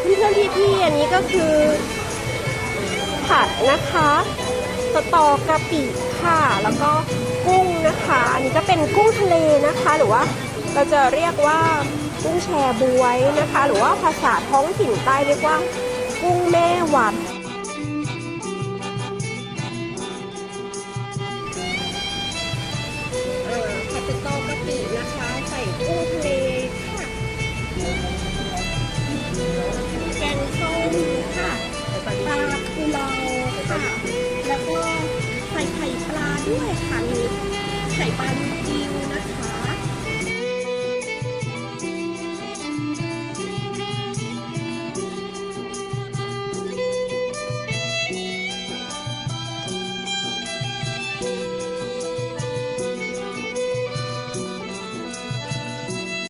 เพี่ๆอันนี้ก็คือ ผัดนะคะสตอกะปิค่ะ แล้วก็กุ้งนะคะ อันนี้ก็เป็นกุ้งทะเลนะคะ หรือว่าเราจะเรียกว่ากุ้งแชบวยนะคะ หรือว่าภาษาท้องถิ่นใต้เรียกว่ากุ้งแม่วัด ด้วยค่ะใส่ปลา